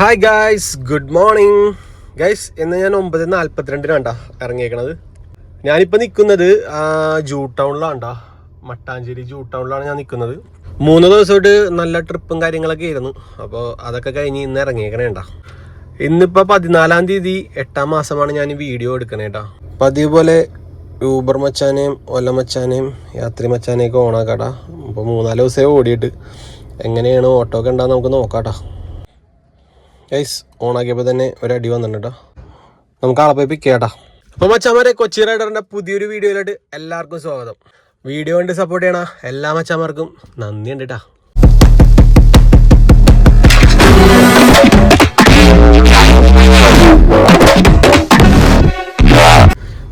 Hi guys good morning guys ഇന്ന് ഞാൻ ഒമ്പത് നാൽപ്പത്തിരണ്ടിനാണ്ടാ ഇറങ്ങിയേക്കണത്. ഞാനിപ്പോൾ നിൽക്കുന്നത് ജൂ ടൗണിലാണ്ടാ മട്ടാഞ്ചേരി ജൂ ടൗണിലാണ് ഞാൻ നിൽക്കുന്നത് മൂന്ന് ദിവസമായിട്ട് നല്ല ട്രിപ്പും കാര്യങ്ങളൊക്കെ ആയിരുന്നു. അപ്പോൾ അതൊക്കെ കഴിഞ്ഞ് ഇന്ന് ഇറങ്ങിയേക്കണേണ്ടാ ഇന്നിപ്പോൾ പതിനാലാം തീയതി എട്ടാം മാസമാണ് ഞാൻ വീഡിയോ എടുക്കണേട്ടാ അപ്പം അതേപോലെ ഊബർ മച്ചാനെയും ഒല മച്ചാനെയും യാത്രി മച്ചാനെയൊക്കെ ഓണാക്കാട്ടാ അപ്പോൾ മൂന്നാൽ ദിവസമേ ഓടിയിട്ട്. എങ്ങനെയാണ് ഓട്ടോ ഒക്കെ ഉണ്ടാകുന്ന നമുക്ക് നോക്കാട്ടാ ഗൈസ് ഓണാക്കിയപ്പോൾ തന്നെ ഒരടി വന്നിട്ടുണ്ട്? നമുക്ക് ആളെ പോയി പിക്കേട്ടാ അപ്പോൾ മച്ചാമാരെ കൊച്ചി റൈഡറിന്റെ പുതിയൊരു വീഡിയോയിലോട്ട് എല്ലാവർക്കും സ്വാഗതം. വീഡിയോ കണ്ട് സപ്പോർട്ട് ചെയ്യണ എല്ലാ മച്ചാമാർക്കും നന്ദി ഉണ്ട് കേട്ടാ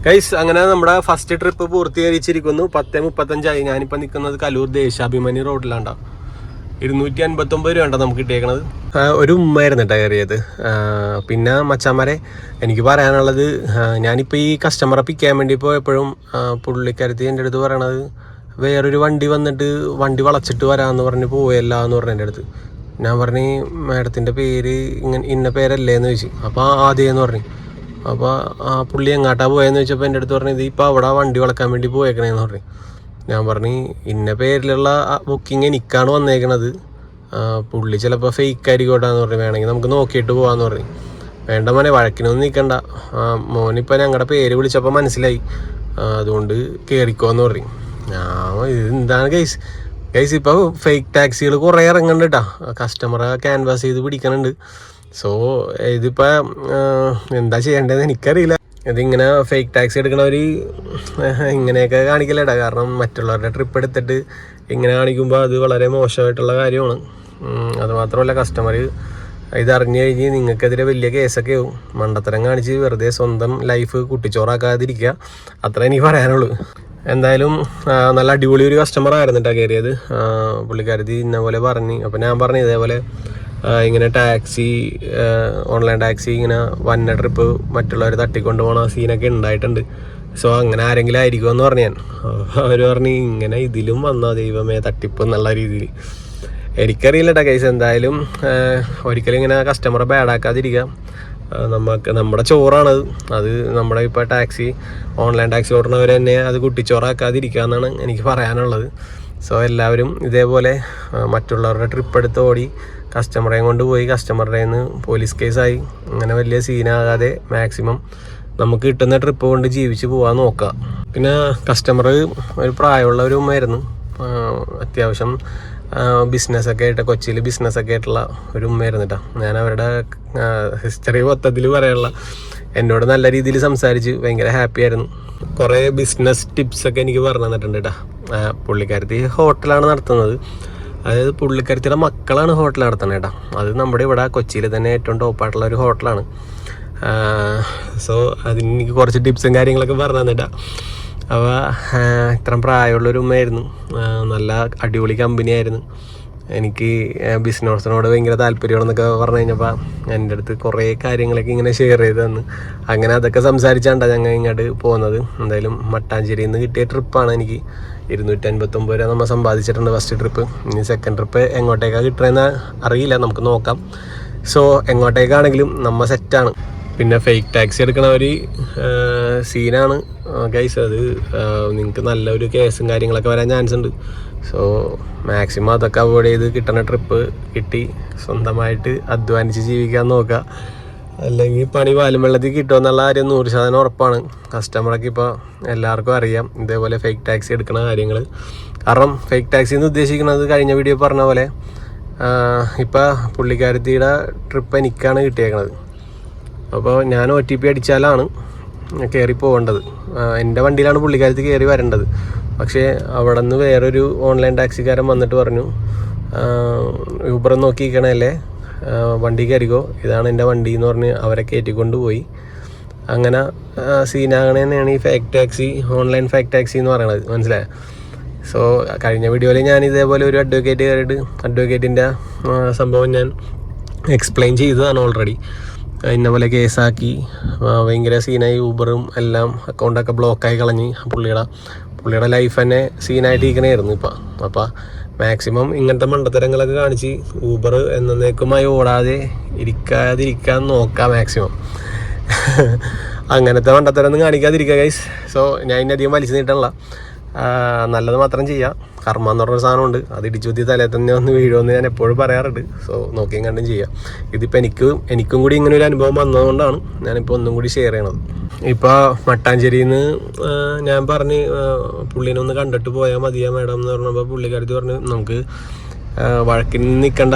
ഗൈസ് അങ്ങനെ നമ്മുടെ ഫസ്റ്റ് ട്രിപ്പ് പൂർത്തീകരിച്ചിരിക്കുന്നു. പത്ത് മുപ്പത്തഞ്ചായി. ഞാനിപ്പോൾ നിൽക്കുന്നത് കലൂർ ദേശാഭിമാനി റോഡിലാണ്ടാ ഇരുന്നൂറ്റി അൻപത്തൊമ്പത് രൂപ ഉണ്ടോ നമുക്ക് കിട്ടിയേക്കണത്. ഒരു ഉമ്മയായിരുന്നു കേട്ടോ കയറിയത്. പിന്നെ മച്ചാമാരെ എനിക്ക് പറയാനുള്ളത് ഞാനിപ്പോൾ ഈ കസ്റ്റമറെ പിക്ക് ചെയ്യാൻ വേണ്ടി പോയപ്പോഴും പുള്ളിക്കാരത്തി എന്റെ അടുത്ത് പറയണത് വേറൊരു വണ്ടി വന്നിട്ട് വണ്ടി വളച്ചിട്ട് വരാമെന്ന് പറഞ്ഞ് പോയല്ല എന്ന് പറഞ്ഞു എന്റെ അടുത്ത്. ഞാൻ പറഞ്ഞു മാഡത്തിന്റെ പേര് ഇങ്ങനെ ഇന്ന പേരല്ലേ? എന്ന് ചോദിച്ചു. അപ്പോൾ ആദ്യം പറഞ്ഞു. അപ്പോൾ ആ പുള്ളി എങ്ങാട്ടാ പോയെന്ന് ചോദിച്ചപ്പോൾ എന്റെ അടുത്ത് പറഞ്ഞു ഇപ്പോൾ അവിടെ വണ്ടി വളക്കാൻ വേണ്ടി പോയേക്കണേന്ന് പറഞ്ഞു. ഞാൻ പറഞ്ഞു ഇന്ന പേരിലുള്ള ബുക്കിംഗ് എനിക്കാണ് വന്നേക്കണത്. പുള്ളി ചിലപ്പോൾ ഫേക്ക് ആയിരിക്കോട്ടാന്ന് പറഞ്ഞു. വേണമെങ്കിൽ നമുക്ക് നോക്കിയിട്ട് പോകാമെന്ന് പറഞ്ഞു. വേണ്ട മോനെ വഴക്കിനൊന്നും നിൽക്കണ്ട. മോനിപ്പോൾ ഞങ്ങളുടെ പേര് വിളിച്ചപ്പോൾ മനസ്സിലായി. അതുകൊണ്ട് കയറിക്കോന്ന് പറഞ്ഞു. ഞാൻ ഇത് എന്താണ് ഗൈസ് ഗൈസ് ഇപ്പോൾ ഫേക്ക് ടാക്സികൾ കുറേ ഇറങ്ങുന്നുണ്ട് കേട്ടോ കസ്റ്റമറെ ക്യാൻവാസ് ചെയ്ത് പിടിക്കുന്നുണ്ട് സോ ഇതിപ്പോൾ എന്താ ചെയ്യേണ്ടതെന്ന് എനിക്കറിയില്ല. ഇതിങ്ങനെ ഫേക്ക് ടാക്സി എടുക്കണവർ ഇങ്ങനെയൊക്കെ കാണിക്കലേടാ കാരണം മറ്റുള്ളവരുടെ ട്രിപ്പ് എടുത്തിട്ട് ഇങ്ങനെ കാണിക്കുമ്പോൾ അത് വളരെ മോശമായിട്ടുള്ള കാര്യമാണ്. അതുമാത്രമല്ല കസ്റ്റമർ ഇതറിഞ്ഞു കഴിഞ്ഞ് നിങ്ങൾക്കെതിരെ വലിയ കേസൊക്കെ ആവും. മണ്ടത്തരം കാണിച്ച് വെറുതെ സ്വന്തം ലൈഫ് കുട്ടിച്ചോറാക്കാതിരിക്കുക. അത്ര എനിക്ക് പറയാനുള്ളൂ. എന്തായാലും നല്ല അടിപൊളി ഒരു കസ്റ്റമർ ആയിരുന്നു കേട്ടോ കയറിയത് പുള്ളിക്കാരത്തി ഇന്ന പോലെ പറഞ്ഞു അപ്പോൾ ഞാൻ പറഞ്ഞു ഇതേപോലെ ഇങ്ങനെ ടാക്സി ഓൺലൈൻ ടാക്സി ഇങ്ങനെ വന്ന ട്രിപ്പ് മറ്റുള്ളവർ തട്ടിക്കൊണ്ട് പോകണ സീനൊക്കെ ഉണ്ടായിട്ടുണ്ട് സോ അങ്ങനെ ആരെങ്കിലും ആയിരിക്കുമോ എന്ന് പറഞ്ഞു ഞാൻ. അവർ പറഞ്ഞു ഇങ്ങനെ ഇതിലും വന്നോ ദൈവമേ തട്ടിപ്പ് എന്നുള്ള രീതിയിൽ. എനിക്കറിയില്ല കേട്ടോ കേസ് എന്തായാലും ഒരിക്കലും ഇങ്ങനെ കസ്റ്റമറെ ബാഡാക്കാതിരിക്കുക നമുക്ക് നമ്മുടെ ചോറാണത് അത്. നമ്മുടെ ഇപ്പോൾ ടാക്സി ഓൺലൈൻ ടാക്സി ഓടുന്നവർ തന്നെ അത് കുട്ടിച്ചോറാക്കാതിരിക്കുക എന്നാണ് എനിക്ക് പറയാനുള്ളത്. സോ എല്ലാവരും ഇതേപോലെ മറ്റുള്ളവരുടെ ട്രിപ്പ് എടുത്ത് ഓടി കസ്റ്റമറെയും കൊണ്ട് പോയി കസ്റ്റമറുടെ നിന്ന് പോലീസ് കേസായി അങ്ങനെ വലിയ സീനാകാതെ മാക്സിമം നമുക്ക് കിട്ടുന്ന ട്രിപ്പ് കൊണ്ട് ജീവിച്ച് പോകാൻ നോക്കുക പിന്നെ കസ്റ്റമർ ഒരു പ്രായമുള്ള ഒരു ഉമ്മയായിരുന്നു. അത്യാവശ്യം ബിസിനസ്സൊക്കെ ആയിട്ട് കൊച്ചിയിൽ ബിസിനസ്സൊക്കെ ആയിട്ടുള്ള ഒരു ഉമ്മയായിരുന്നു കേട്ടോ ഞാൻ അവരുടെ ഹിസ്റ്ററി മൊത്തത്തിൽ പറയാനുള്ള എന്നോട് നല്ല രീതിയിൽ സംസാരിച്ച് ഭയങ്കര ഹാപ്പി ആയിരുന്നു. കുറേ ബിസിനസ് ടിപ്സൊക്കെ എനിക്ക് പറഞ്ഞു തന്നിട്ടുണ്ട് കേട്ടോ പുള്ളിക്കാരത്തി ഹോട്ടലാണ് നടത്തുന്നത്. അതായത് പുള്ളിക്കരത്തിയുടെ മക്കളാണ് ഹോട്ടൽ നടത്തുന്നത് കേട്ടോ. അത് നമ്മുടെ ഇവിടെ കൊച്ചിയിൽ തന്നെ ഏറ്റവും ടോപ്പായിട്ടുള്ള ഒരു ഹോട്ടലാണ്. സോ അതിന് എനിക്ക് കുറച്ച് ടിപ്സും കാര്യങ്ങളൊക്കെ പറഞ്ഞു തന്നിട്ടാ. അപ്പോൾ ഇത്രയും പ്രായമുള്ളൊരു ഉമ്മയായിരുന്നു നല്ല അടിപൊളി കമ്പനിയായിരുന്നു. എനിക്ക് ബിസിനസ്സിനോട് ഭയങ്കര താല്പര്യമാണെന്നൊക്കെ പറഞ്ഞു കഴിഞ്ഞപ്പോൾ എന്റെ അടുത്ത് കുറേ കാര്യങ്ങളൊക്കെ ഇങ്ങനെ ഷെയർ ചെയ്ത് തന്നു. അങ്ങനെ അതൊക്കെ സംസാരിച്ചാണ്ടാണ് ഞങ്ങൾ ഇങ്ങോട്ട് പോകുന്നത് എന്തായാലും മട്ടാഞ്ചേരിയിൽ നിന്ന് കിട്ടിയ ട്രിപ്പാണ് എനിക്ക്. ഇരുന്നൂറ്റി അൻപത്തൊമ്പത് രൂപ നമ്മൾ സമ്പാദിച്ചിട്ടുണ്ട് ഫസ്റ്റ് ട്രിപ്പ് ഇനി സെക്കൻഡ് ട്രിപ്പ് എങ്ങോട്ടേക്കാണ് കിട്ടുന്നതെന്ന് അറിയില്ല നമുക്ക് നോക്കാം. സോ എങ്ങോട്ടേക്കാണെങ്കിലും നമ്മൾ സെറ്റാണ് പിന്നെ ഫേക്ക് ടാക്സി എടുക്കണ ഒരു സീനാണ് ഗൈസ് അത് നിങ്ങൾക്ക് നല്ലൊരു കേസും കാര്യങ്ങളൊക്കെ വരാൻ ചാൻസ് ഉണ്ട്. സോ മാക്സിമം അതൊക്കെ അവോയ്ഡ് ചെയ്ത് കിട്ടുന്ന ട്രിപ്പ് കിട്ടി. സ്വന്തമായിട്ട് അധ്വാനിച്ച് ജീവിക്കാൻ നോക്കുക. അല്ലെങ്കിൽ പണി പാലും വെള്ളത്തിൽ കിട്ടുമെന്നുള്ള കാര്യം നൂറ് ശതമാനം ഉറപ്പാണ്. കസ്റ്റമറൊക്കെ ഇപ്പോൾ എല്ലാവർക്കും അറിയാം ഇതേപോലെ ഫേക്ക് ടാക്സി എടുക്കുന്ന കാര്യങ്ങൾ കാരണം ഫേക്ക് ടാക്സി എന്ന് ഉദ്ദേശിക്കുന്നത് കഴിഞ്ഞ വീഡിയോ പറഞ്ഞ പോലെ ഇപ്പോൾ പുള്ളിക്കാരത്തിയുടെ ട്രിപ്പ് എനിക്കാണ് കിട്ടിയേക്കുന്നത് അപ്പോൾ ഞാൻ ഒ ടി പി അടിച്ചാലാണ് കയറി പോകേണ്ടത് എന്റെ വണ്ടിയിലാണ് പുള്ളിക്കാരത്ത് കയറി വരേണ്ടത്. പക്ഷേ അവിടെ നിന്ന് വേറൊരു ഓൺലൈൻ ടാക്സിക്കാരൻ വന്നിട്ട് പറഞ്ഞു യൂബർ നോക്കിയിരിക്കണല്ലേ? വണ്ടി കയറിക്കോ ഇതാണ് എന്റെ വണ്ടി എന്ന് പറഞ്ഞ് അവരെ കയറ്റിക്കൊണ്ട് പോയി അങ്ങനെ സീനാകണ തന്നെയാണ് ഈ fake taxi online fake taxi എന്ന് പറയണത്. മനസ്സിലായോ? സോ കഴിഞ്ഞ വീഡിയോയിൽ ഞാൻ ഇതേപോലെ ഒരു അഡ്വക്കേറ്റ് കയറിയിട്ട് അഡ്വക്കേറ്റിന്റെ സംഭവം ഞാൻ എക്സ്പ്ലെയിൻ ചെയ്തതാണ് ഓൾറെഡി ഇന്ന പോലെ കേസാക്കി. ഭയങ്കര സീനായി ഊബറും എല്ലാം അക്കൗണ്ടൊക്കെ ബ്ലോക്കായി കളഞ്ഞ്. പുള്ളിയുടെ പുള്ളിയുടെ ലൈഫ് തന്നെ സീനായിട്ട് ഇരിക്കണമായിരുന്നു ഇപ്പം. അപ്പം മാക്സിമം ഇങ്ങനത്തെ മണ്ടത്തരങ്ങളൊക്കെ കാണിച്ച് ഊബർ എന്നേക്കുമായി ഓടാതെ ഇരിക്കാതിരിക്കാൻ നോക്കാം മാക്സിമം അങ്ങനത്തെ മണ്ടത്തരം ഒന്നും കാണിക്കാതിരിക്കുക ഗൈസ് സോ ഞാൻ ഇനി അധികം വലിച്ചു ആ, നല്ലത് മാത്രം ചെയ്യാം. കർമ്മ എന്ന് പറഞ്ഞൊരു സാധനമുണ്ട്. അത് ഇടിച്ചുത്തി തലയിൽ തന്നെ ഒന്ന് വീഴുമെന്ന് ഞാൻ എപ്പോഴും പറയാറുണ്ട്. സോ നോക്കിയും കണ്ടും ചെയ്യാം. ഇതിപ്പോൾ എനിക്ക് എനിക്കും കൂടി ഇങ്ങനെ ഒരു അനുഭവം വന്നതുകൊണ്ടാണ് ഞാനിപ്പോൾ ഒന്നും കൂടി ഷെയർ ചെയ്യണത്. ഇപ്പോൾ മട്ടാഞ്ചേരിയിൽ നിന്ന് ഞാൻ പറഞ്ഞ് പുള്ളീനെ ഒന്ന് കണ്ടിട്ട് പോയാൽ മതിയാ മേഡം എന്ന് പറഞ്ഞപ്പോൾ പുള്ളിക്കാരത്തി പറഞ്ഞ് നമുക്ക് വഴക്കിന് നിൽക്കണ്ട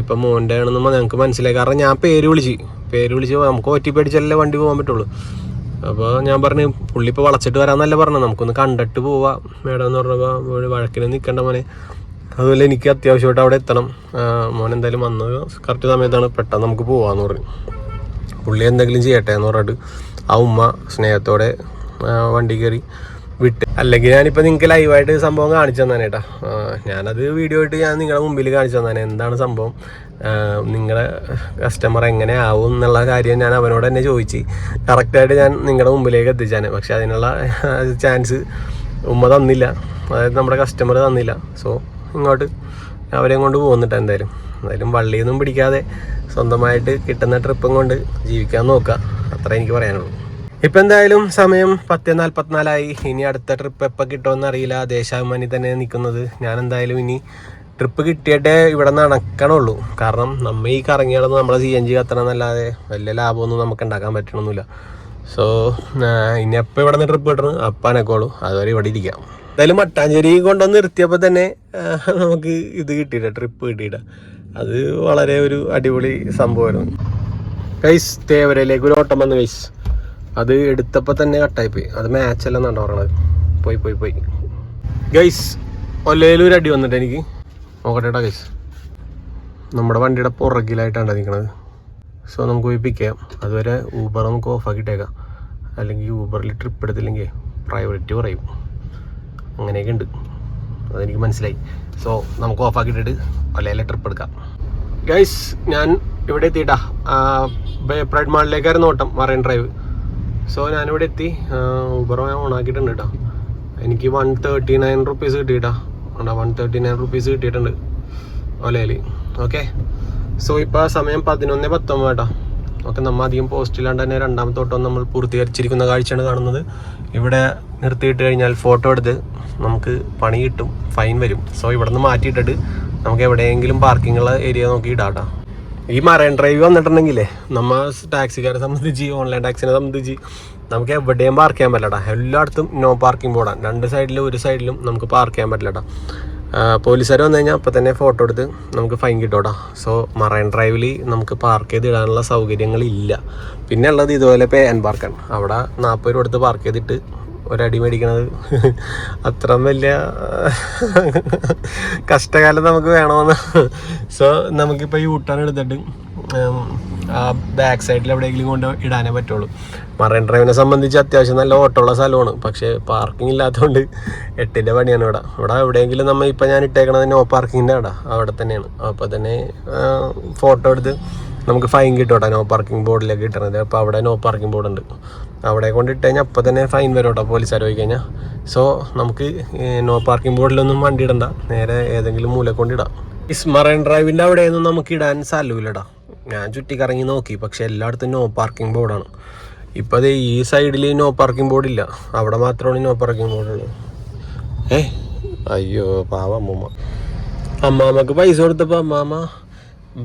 ഇപ്പം മോന്റെ ആണെന്നുമ്പോൾ ഞങ്ങൾക്ക് മനസ്സിലായി. കാരണം ഞാൻ പേര് വിളിച്ച് പേര് വിളിച്ച് നമുക്ക് ഒറ്റി പേടിച്ചല്ലേ വണ്ടി പോകാൻ പറ്റുള്ളൂ. അപ്പോൾ ഞാൻ പറഞ്ഞു പുള്ളി ഇപ്പോൾ വളച്ചിട്ട് വരാമെന്നല്ല പറഞ്ഞു നമുക്കൊന്ന് കണ്ടിട്ട് പോവാം. മേഡം എന്ന് പറഞ്ഞപ്പോൾ ഒരു വഴക്കിന് നിൽക്കേണ്ട മോനെ. അതുപോലെ എനിക്ക് അത്യാവശ്യമായിട്ട് അവിടെ എത്തണം. മോൻ എന്തായാലും വന്ന് കറക്റ്റ് സമയത്താണ് പെട്ടെന്ന് നമുക്ക് പോവാന്ന് പറഞ്ഞു. പുള്ളി എന്തെങ്കിലും ചെയ്യട്ടെ എന്ന് പറഞ്ഞിട്ട് ആ ഉമ്മ സ്നേഹത്തോടെ വണ്ടി കയറി വിട്ട്. അല്ലെങ്കിൽ ഞാനിപ്പോൾ നിങ്ങൾക്ക് ലൈവായിട്ട് സംഭവം കാണിച്ചു തന്നെ കേട്ടോ. ഞാനത് വീഡിയോ ആയിട്ട് ഞാൻ നിങ്ങളുടെ മുമ്പിൽ കാണിച്ചു തന്നെ എന്താണ് സംഭവം? നിങ്ങളുടെ കസ്റ്റമർ എങ്ങനെ ആവും എന്നുള്ള കാര്യം ഞാൻ അവനോട് തന്നെ ചോദിച്ച്. കറക്റ്റായിട്ട് ഞാൻ നിങ്ങളുടെ മുമ്പിലേക്ക് എത്തിച്ചാണ്. പക്ഷെ അതിനുള്ള ചാൻസ് ഉമ്മ തന്നില്ല. അതായത് നമ്മുടെ കസ്റ്റമർ തന്നില്ല. സോ ഇങ്ങോട്ട് അവരെയും കൊണ്ട് പോകുന്നിട്ട് എന്തായാലും. എന്തായാലും വള്ളിയൊന്നും പിടിക്കാതെ സ്വന്തമായിട്ട് കിട്ടുന്ന ട്രിപ്പും കൊണ്ട് ജീവിക്കാൻ നോക്കുക. അത്ര എനിക്ക് പറയാനുള്ളൂ. ഇപ്പം എന്തായാലും സമയം പത്ത് നാൽപ്പത്തിനാലായി ഇനി അടുത്ത ട്രിപ്പ് എപ്പോൾ കിട്ടുമെന്ന് അറിയില്ല. ദേശാഭിമാനി തന്നെ നിൽക്കുന്നത് ഞാൻ എന്തായാലും ഇനി ട്രിപ്പ് കിട്ടിയിട്ടേ ഇവിടെ നടക്കണുള്ളൂ. കാരണം നമ്മ ഈ കറങ്ങി നമ്മളെ സി എൻ ജി കത്തണം എന്നല്ലാതെ വലിയ ലാഭമൊന്നും നമുക്ക് ഉണ്ടാക്കാൻ പറ്റണമെന്നില്ല സോ ഇനി എപ്പോൾ ഇവിടെ നിന്ന് ട്രിപ്പ് കിട്ടണം അപ്പം അനക്കോളൂ. അതുവരെ ഇവിടെ ഇരിക്കാം. എന്തായാലും മട്ടാഞ്ചേരി കൊണ്ടുവന്ന് നിർത്തിയപ്പോൾ തന്നെ നമുക്ക് ഇത് കിട്ടിയില്ല ട്രിപ്പ് കിട്ടിയില്ല. അത് വളരെ ഒരു അടിപൊളി സംഭവമായിരുന്നു. ഗൈസ് തേവരയിലേക്ക് ഒരു ഓട്ടം വന്നു ഗൈസ് അത് എടുത്തപ്പോൾ തന്നെ കട്ടായിപ്പോയി. അത് മാച്ച് അല്ല എന്നാണ് പറയണത് പോയി പോയി പോയി. ഗൈസ് ഒല്ലയിലും ഒരു അടി വന്നിട്ട് എനിക്ക്. നോക്കട്ടെടാ ഗൈസ് നമ്മുടെ വണ്ടിയുടെ പുറകിലായിട്ടാണ് നിൽക്കുന്നത് സോ നമുക്ക് പോയി പിക്ക് ചെയ്യാം. അതുവരെ ഊബർ നമുക്ക് ഓഫാക്കിയിട്ടേക്കാം അല്ലെങ്കിൽ ഊബറിൽ ട്രിപ്പ് എടുത്തില്ലെങ്കിൽ പ്രയോറിറ്റി കുറയും അങ്ങനെയൊക്കെ ഉണ്ട്. അതെനിക്ക് മനസ്സിലായി. സോ നമുക്ക് ഓഫാക്കിയിട്ടിട്ട് ഒല്ലയിലെ ട്രിപ്പ് എടുക്കാം. ഗൈസ് ഞാൻ ഇവിടെ എത്തിയിട്ടാ. പ്രൈഡ് മാളിലേക്കായിരുന്നു ഓട്ടം മറൈൻ ഡ്രൈവ് സോ ഞാനിവിടെ എത്തി. ഊബർ ഞാൻ ഓണാക്കിയിട്ടുണ്ട് കേട്ടോ. എനിക്ക് വൺ തേർട്ടി നയൻ റുപ്പീസ് കിട്ടിയിട്ടാ. വൺ തേർട്ടി നയൻ റുപ്പീസ് കിട്ടിയിട്ടുണ്ട്. ഒലയിൽ ഓക്കെ സോ ഇപ്പോൾ സമയം പതിനൊന്ന് പത്തൊമ്പത് കേട്ടോ. ഓക്കെ നമ്മൾ അധികം പോസ്റ്റിലാണ്ട് തന്നെ രണ്ടാമത്തെ ഓട്ടം നമ്മൾ പൂർത്തീകരിച്ചിരിക്കുന്ന കാഴ്ചയാണ് കാണുന്നത്. ഇവിടെ നിർത്തിയിട്ട് കഴിഞ്ഞാൽ ഫോട്ടോ എടുത്ത് നമുക്ക് പണി കിട്ടും ഫൈൻ വരും. സോ ഇവിടെ നിന്ന് മാറ്റിയിട്ടിട്ട് നമുക്ക് എവിടെയെങ്കിലും പാർക്കിംഗ് ഉള്ള ഏരിയ നോക്കി ഇടാട്ടോ ഈ മറൈൻ ഡ്രൈവ് വന്നിട്ടുണ്ടെങ്കിലേ നമ്മ ടാക്സിക്കാരെ സംബന്ധിച്ച് ഓൺലൈൻ ടാക്സിനെ സംബന്ധിച്ച് നമുക്ക് എവിടെയും പാർക്ക് ചെയ്യാൻ പറ്റില്ലടാ. എല്ലായിടത്തും നോ പാർക്കിംഗ് ബോർഡാണ് രണ്ട് സൈഡിലും ഒരു സൈഡിലും നമുക്ക് പാർക്ക് ചെയ്യാൻ പറ്റില്ലടാ. പോലീസുകാർ വന്നു കഴിഞ്ഞാൽ അപ്പം തന്നെ ഫോട്ടോ എടുത്ത് നമുക്ക് ഫൈൻ കിട്ടോടാ. സോ മറൈൻ ഡ്രൈവിൽ നമുക്ക് പാർക്ക് ചെയ്ത് ഇടാനുള്ള സൗകര്യങ്ങളില്ല. പിന്നെ ഉള്ളത് ഇതുപോലെ പേ ആൻഡ് പാർക്കാണ് അവിടെ നാൽപ്പത് രൂപ എടുത്ത് പാർക്ക് ചെയ്തിട്ട് ഒരടി മേടിക്കണത്. അത്ര വലിയ കഷ്ടകാലം നമുക്ക് വേണമെന്ന്. സോ നമുക്കിപ്പോൾ ഈ ഊട്ടാൻ എടുത്തിട്ട് ആ ബാക്ക് സൈഡിൽ എവിടെയെങ്കിലും കൊണ്ട് ഇടാനേ പറ്റുള്ളൂ. മറൈൻ ഡ്രൈവിനെ സംബന്ധിച്ച് അത്യാവശ്യം നല്ല ഓട്ടമുള്ള സ്ഥലമാണ്. പക്ഷേ പാർക്കിംഗ് ഇല്ലാത്തതുകൊണ്ട് എട്ടിന്റെ പണിയാണ് ഇവിടെ. ഇവിടെ എവിടെയെങ്കിലും നമ്മൾ ഇപ്പം ഞാൻ ഇട്ടേക്കണത് നോ പാർക്കിങ്ങിന്റെ അവിടെ അവിടെ തന്നെയാണ്. അപ്പോൾ തന്നെ ഫോട്ടോ എടുത്ത് നമുക്ക് ഫൈൻ കിട്ടും കേട്ടോ നോ പാർക്കിംഗ് ബോർഡിലേക്ക് കിട്ടണത് അപ്പോൾ അവിടെ നോ പാർക്കിംഗ് ബോർഡ് ഉണ്ട്. അവിടെ കൊണ്ടിട്ട് കഴിഞ്ഞാൽ അപ്പോൾ തന്നെ ഫൈൻ വരും കേട്ടോ പോലീസുകാർ പോയി കഴിഞ്ഞാൽ സോ നമുക്ക് നോ പാർക്കിംഗ് ബോർഡിലൊന്നും വണ്ടി ഇടണ്ട. നേരെ ഏതെങ്കിലും മൂല കൊണ്ടിടാം ഈ മറൈൻ ഡ്രൈവിന്റെ അവിടെയൊന്നും നമുക്ക് ഇടാൻ സ്ഥലമില്ലടാ ഞാൻ ചുറ്റിക്കറങ്ങി നോക്കി പക്ഷേ എല്ലായിടത്തും നോ പാർക്കിംഗ് ബോർഡാണ് ഇപ്പോൾ അത് ഈ സൈഡിൽ നോ പാർക്കിംഗ് ബോർഡ് ഇല്ല. അവിടെ മാത്രമാണ് നോ പാർക്കിംഗ് ബോർഡുള്ളത് ഏ അയ്യോ പാവ അമ്മൂമ്മ. അമ്മാമ്മക്ക് പൈസ കൊടുത്തപ്പോൾ അമ്മാമ്മ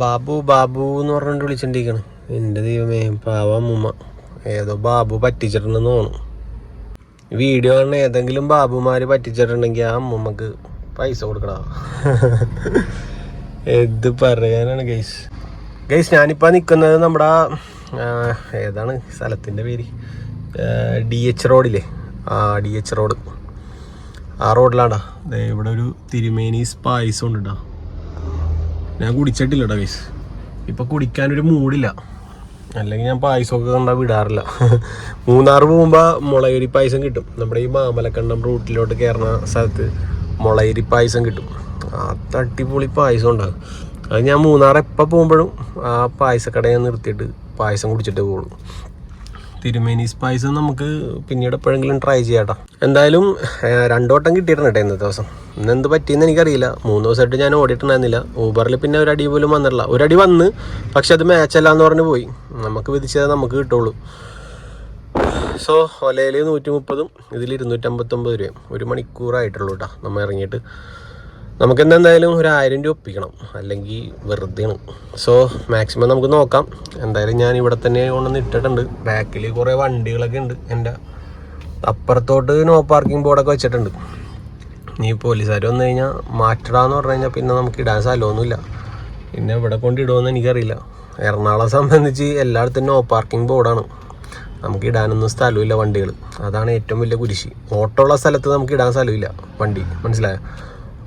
ബാബു ബാബു എന്ന് പറഞ്ഞിട്ട് വിളിച്ചിട്ടിരിക്കണം എന്റെ ദൈവമേ പാവ അമ്മൂമ്മ. ഏതോ ബാബു പറ്റിച്ചിട്ടുണ്ടെന്ന് തോന്നുന്നു. വീഡിയോ കാണുന്ന ഏതെങ്കിലും ബാബുമാര് പറ്റിച്ചിട്ടുണ്ടെങ്കിൽ ആ അമ്മമ്മക്ക് പൈസ കൊടുക്കടാ. എന്ത് പറയാനാണ് ഗൈസ്? ഗൈസ് ഞാനിപ്പോൾ നിൽക്കുന്നത് നമ്മുടെ ഏതാണ് സ്ഥലത്തിന്റെ പേര്? ഡി എച്ച് റോഡില്ലേ? ആ ഡി എച്ച് റോഡ്. ആ റോഡിലാണ്ടാ ഇവിടെ ഒരു തിരുമേനി സ്പൈസ് ഉണ്ട് ഞാൻ കുടിച്ചിട്ടില്ല കേട്ടോ ഗൈസ്. ഇപ്പം കുടിക്കാനൊരു മൂടില്ല അല്ലെങ്കിൽ ഞാൻ പായസമൊക്കെ കണ്ടാൽ വിടാറില്ല. മൂന്നാർ പോകുമ്പോൾ മുളയരി പായസം കിട്ടും. നമ്മുടെ ഈ മാമലക്കണ്ടം റൂട്ടിലോട്ട് കയറുന്ന സ്ഥലത്ത് മുളയരി പായസം കിട്ടും. ആ തട്ടിപ്പൊളി പായസം ഉണ്ടാകും അത് ഞാൻ മൂന്നാർ എപ്പോൾ പോകുമ്പോഴും ആ പായസക്കട ഞാൻ നിർത്തിയിട്ട് പായസം കുടിച്ചിട്ടേ പോകുള്ളൂ തിരുമേനി സ്പൈസ് നമുക്ക് പിന്നീട് എപ്പോഴെങ്കിലും ട്രൈ ചെയ്യാട്ടോ. എന്തായാലും രണ്ടോട്ടം കിട്ടിയിട്ടുണ്ട് കേട്ടോ ഇന്നത്തെ ദിവസം. ഇന്ന് എന്ത് പറ്റിയെന്ന് എനിക്കറിയില്ല. മൂന്ന് ദിവസമായിട്ട് ഞാൻ ഓടിയിട്ടുണ്ടായിരുന്നില്ല. ഊബറിൽ പിന്നെ ഒരു അടി പോലും വന്നിട്ടില്ല. ഒരടി വന്ന് പക്ഷെ അത് മാച്ചല്ല എന്ന് പറഞ്ഞ് പോയി. നമുക്ക് വിധിച്ചത് നമുക്ക് കിട്ടുള്ളൂ. സോ ഒലയിൽ നൂറ്റി മുപ്പതും ഇതിൽ ഇരുന്നൂറ്റമ്പത്തൊമ്പത് രൂപയും. ഒരു മണിക്കൂറായിട്ടുള്ളൂ കേട്ടോ നമ്മൾ ഇറങ്ങിയിട്ട്. നമുക്ക് എന്തായാലും ഒരു ആയിരം രൂപ ഒപ്പിക്കണം. അല്ലെങ്കിൽ വെറുതെയാണ് സോ മാക്സിമം നമുക്ക് നോക്കാം. എന്തായാലും ഞാൻ ഇവിടെ തന്നെ കൊണ്ടുവന്ന് ഇട്ടിട്ടുണ്ട്. ബാക്കിൽ കുറേ വണ്ടികളൊക്കെ ഉണ്ട്. എന്റെ അപ്പുറത്തോട്ട് നോ പാർക്കിംഗ് ബോർഡൊക്കെ വെച്ചിട്ടുണ്ട്. നീ പോലീസുകാർ വന്നു കഴിഞ്ഞാൽ മാറ്റടാന്ന് പറഞ്ഞു കഴിഞ്ഞാൽ പിന്നെ നമുക്ക് ഇടാൻ സ്ഥലമൊന്നുമില്ല. പിന്നെ ഇവിടെ കൊണ്ട് ഇടുമെന്ന് എനിക്കറിയില്ല. എറണാകുളം സംബന്ധിച്ച് എല്ലായിടത്തും നോ പാർക്കിംഗ് ബോർഡാണ് നമുക്ക് ഇടാനൊന്നും സ്ഥലമില്ല വണ്ടികൾ അതാണ് ഏറ്റവും വലിയ കുരിശി. ഓട്ടോ ഉള്ള സ്ഥലത്ത് നമുക്ക് ഇടാൻ സ്ഥലമില്ല വണ്ടി. മനസ്സിലായോ?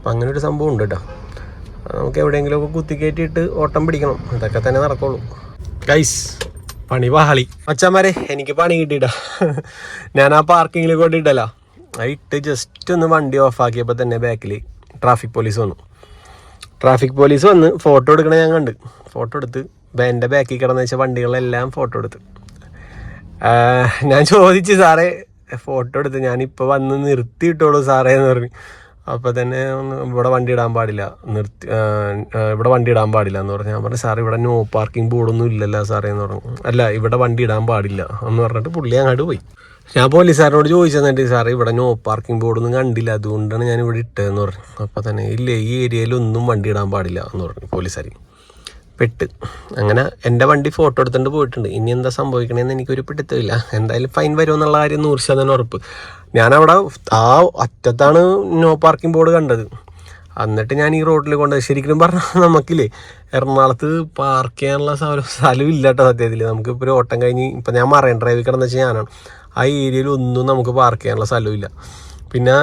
അപ്പം അങ്ങനെ ഒരു സംഭവം ഉണ്ട് കേട്ടോ നമുക്ക് എവിടെയെങ്കിലുമൊക്കെ കുത്തിക്കയറ്റിയിട്ട് ഓട്ടം പിടിക്കണം. ഇതൊക്കെ തന്നെ നടക്കുള്ളൂ. ഗൈസ് പണി പാളി. അച്ഛന്മാരെ എനിക്ക് പണി കിട്ടിയിട്ട. ഞാൻ ആ പാർക്കിങ്ങിൽ കൊണ്ടിട്ടല്ല. ഇട്ട് ജസ്റ്റ് ഒന്ന് വണ്ടി ഓഫാക്കിയപ്പോൾ തന്നെ ബാക്കിൽ ട്രാഫിക് പോലീസ് വന്നു. ട്രാഫിക് പോലീസ് വന്ന് ഫോട്ടോ എടുക്കണ ഞാൻ കണ്ട്. ഫോട്ടോ എടുത്ത് എന്റെ ബാക്കിൽ കിടന്ന വെച്ച വണ്ടികളെല്ലാം ഫോട്ടോ എടുത്ത്. ഞാൻ ചോദിച്ചു സാറേ ഫോട്ടോ എടുത്ത് ഞാനിപ്പോൾ വന്ന് നിർത്തിയിട്ടോളൂ സാറേ എന്ന് പറഞ്ഞു. അപ്പോൾ തന്നെ ഇവിടെ വണ്ടി ഇടാൻ പാടില്ല. നിർത്തി ഇവിടെ വണ്ടി ഇടാൻ പാടില്ല എന്ന് പറഞ്ഞു. ഞാൻ പറഞ്ഞു സാർ ഇവിടെ നോ പാർക്കിംഗ് ബോർഡൊന്നും ഇല്ലല്ലോ സാറേ എന്ന് പറഞ്ഞു. അല്ല ഇവിടെ വണ്ടി ഇടാൻ പാടില്ല എന്ന് പറഞ്ഞിട്ട് പുള്ളി അങ്ങോട്ട് പോയി. ഞാൻ പോലീസുകാരനോട് ചോദിച്ചു തന്നിട്ട് സാറേ ഇവിടെ നോ പാർക്കിംഗ് ബോർഡൊന്നും കണ്ടില്ല അതുകൊണ്ടാണ് ഞാൻ ഇവിടെ ഇട്ടതെന്ന് പറഞ്ഞു. അപ്പോൾ തന്നെ ഇല്ല ഈ ഏരിയയിലൊന്നും വണ്ടി ഇടാൻ പാടില്ല എന്ന് പറഞ്ഞു പോലീസുകാർ. പെട്ട്. അങ്ങനെ എന്റെ വണ്ടി ഫോട്ടോ എടുത്തുകൊണ്ട് പോയിട്ടുണ്ട്. ഇനി എന്താ സംഭവിക്കണമെന്ന് എനിക്കൊരു പിടുത്തമില്ല. എന്തായാലും ഫൈൻ വരുമെന്നുള്ള കാര്യം നൂറ് ശതമാനം ഉറപ്പ്. ഞാനവിടെ ആ അറ്റത്താണ് നോ പാർക്കിംഗ് ബോർഡ് കണ്ടത്. എന്നിട്ട് ഞാൻ ഈ റോഡിൽ കൊണ്ട് ശരിക്കും പറഞ്ഞാൽ നമുക്കില്ലേ എറണാകുളത്ത് പാർക്ക് ചെയ്യാനുള്ള സ്ഥലം ഇല്ല കേട്ടോ സത്യത്തിൽ നമുക്ക് ഇപ്പോൾ ഒരു ഓട്ടം കഴിഞ്ഞ് ഇപ്പം ഞാൻ മറൈൻ ഡ്രൈവിൽ കിടന്നു വെച്ചാൽ ഞാനാണ്. ആ ഏരിയയിൽ ഒന്നും നമുക്ക് പാർക്ക് ചെയ്യാനുള്ള സ്ഥലമില്ല പിന്നെ